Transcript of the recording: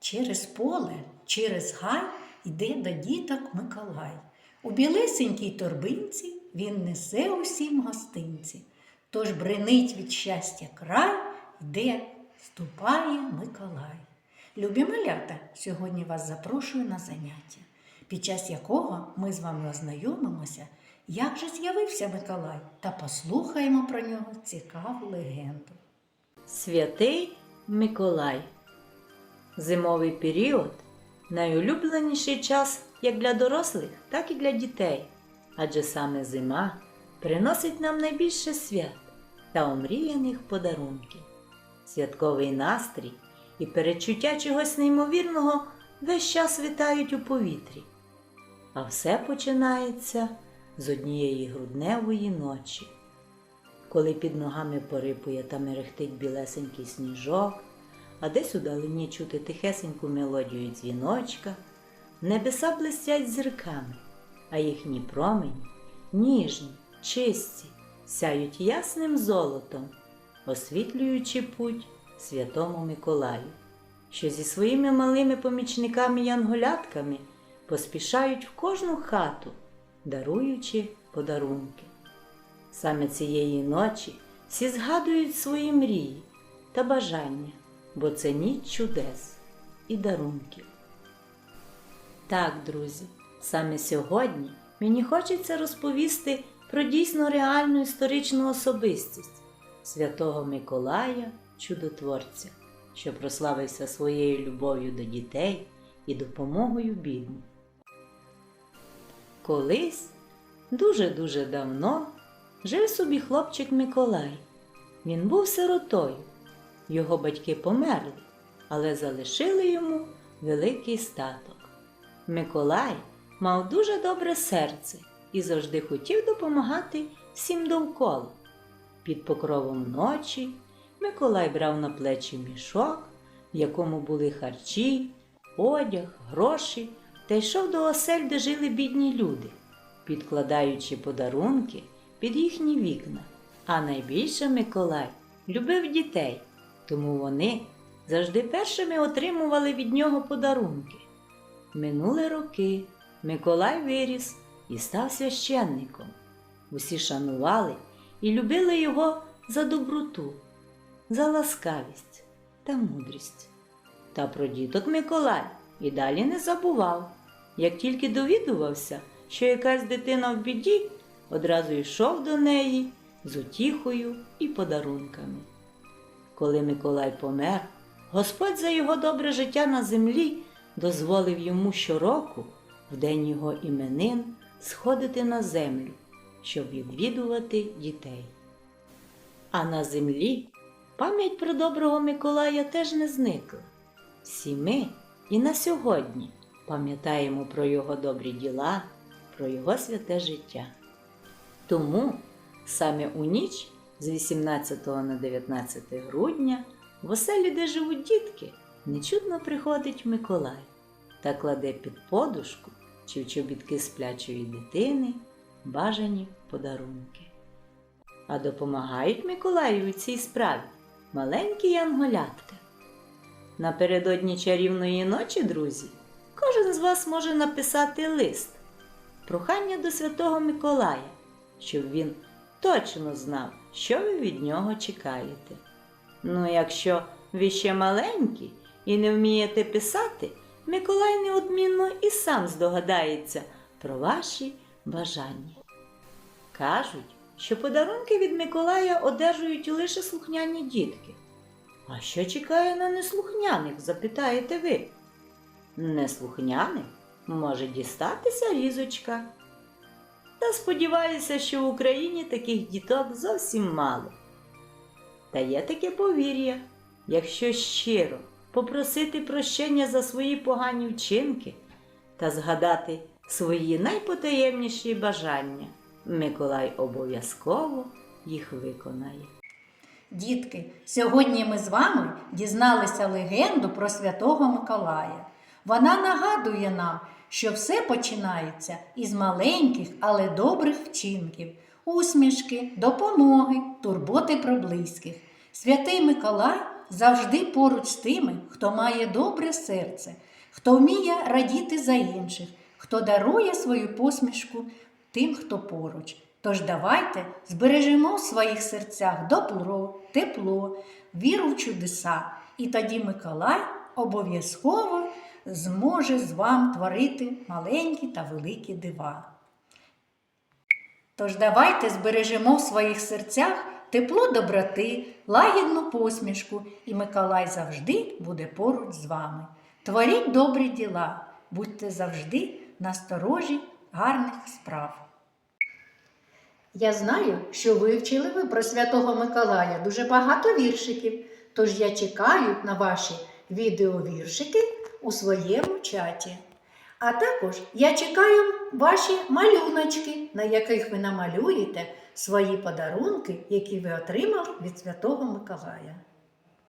Через поле, через гай йде до діток Миколай. У білесенькій торбинці він несе усім гостинці. Тож бренить від щастя край, йде, ступає Миколай. Любі малята, сьогодні вас запрошую на заняття, під час якого ми з вами ознайомимося, як же з'явився Миколай, та послухаємо про нього цікаву легенду. Святий Миколай. Зимовий період найулюбленіший час як для дорослих, так і для дітей. Адже саме зима приносить нам найбільше свят та омріяних подарунків. Святковий настрій і перечуття чогось неймовірного весь час витають у повітрі. А все починається з однієї грудневої ночі коли під ногами порипує та мерехтить білесенький сніжок, а десь у далині чути тихесеньку мелодію дзвіночка, небеса блистять зірками, а їхні промені ніжні, чисті, сяють ясним золотом, освітлюючи путь святому Миколаю, що зі своїми малими помічниками янголятками поспішають в кожну хату, даруючи подарунки. Саме цієї ночі всі згадують свої мрії та бажання, бо це ніч чудес і дарунків. Так, друзі, саме сьогодні мені хочеться розповісти про дійсно реальну історичну особистість святого Миколая Чудотворця, що прославився своєю любов'ю до дітей і допомогою бідним. Колись, дуже-дуже давно, жив собі хлопчик Миколай. Він був сиротою. Його батьки померли, але залишили йому великий статок. Миколай мав дуже добре серце і завжди хотів допомагати всім довкола. Під покровом ночі Миколай брав на плечі мішок, в якому були харчі, одяг, гроші, та йшов до осель, де жили бідні люди, підкладаючи подарунки під їхні вікна. А найбільше Миколай любив дітей, тому вони завжди першими отримували від нього подарунки. Минули роки, Миколай виріс і став священником. Усі шанували і любили його за доброту, за ласкавість та мудрість. Та про діток Миколай і далі не забував. Як тільки довідувався, що якась дитина в біді, одразу йшов до неї з утіхою і подарунками. Коли Миколай помер, Господь за його добре життя на землі дозволив йому щороку, в день його іменин, сходити на землю, щоб відвідувати дітей. А на землі пам'ять про доброго Миколая теж не зникла. Всі ми і на сьогодні пам'ятаємо про його добрі діла, про його святе життя. Тому саме у ніч з 18 на 19 грудня в оселі, де живуть дітки, нечутно приходить Миколай та кладе під подушку чи в чобітки сплячої дитини бажані подарунки. А допомагають Миколаю у цій справі маленькі янголятка. Напередодні чарівної ночі, друзі, кожен з вас може написати лист, прохання до Святого Миколая, щоб він точно знав, що ви від нього чекаєте. Ну, якщо ви ще маленькі і не вмієте писати, Миколай неодмінно і сам здогадається про ваші бажання. Кажуть, що подарунки від Миколая одержують лише слухняні дітки. А що чекає на неслухняних, запитаєте ви? Неслухняних може дістатися різочка. Та сподіваюся, що в Україні таких діток зовсім мало. Та є таке повір'я, якщо щиро попросити прощення за свої погані вчинки та згадати свої найпотаємніші бажання, Миколай обов'язково їх виконає. Дітки, сьогодні ми з вами дізналися легенду про святого Миколая. Вона нагадує нам, що все починається із маленьких, але добрих вчинків, усмішки, допомоги, турботи про близьких. Святий Миколай завжди поруч з тими, хто має добре серце, хто вміє радіти за інших, хто дарує свою посмішку тим, хто поруч. Тож давайте збережемо в своїх серцях добро, тепло, віру в чудеса, і тоді Миколай обов'язково зможе з вам творити маленькі та великі дива. Тож давайте збережемо в своїх серцях тепло доброти, лагідну посмішку, і Миколай завжди буде поруч з вами. Творіть добрі діла, будьте завжди насторожі гарних справ. Я знаю, що вивчили ви про Святого Миколая дуже багато віршиків, тож я чекаю на ваші відеовіршики у своєму чаті. А також я чекаю ваші малюночки, на яких ви намалюєте свої подарунки, які ви отримали від Святого Миколая.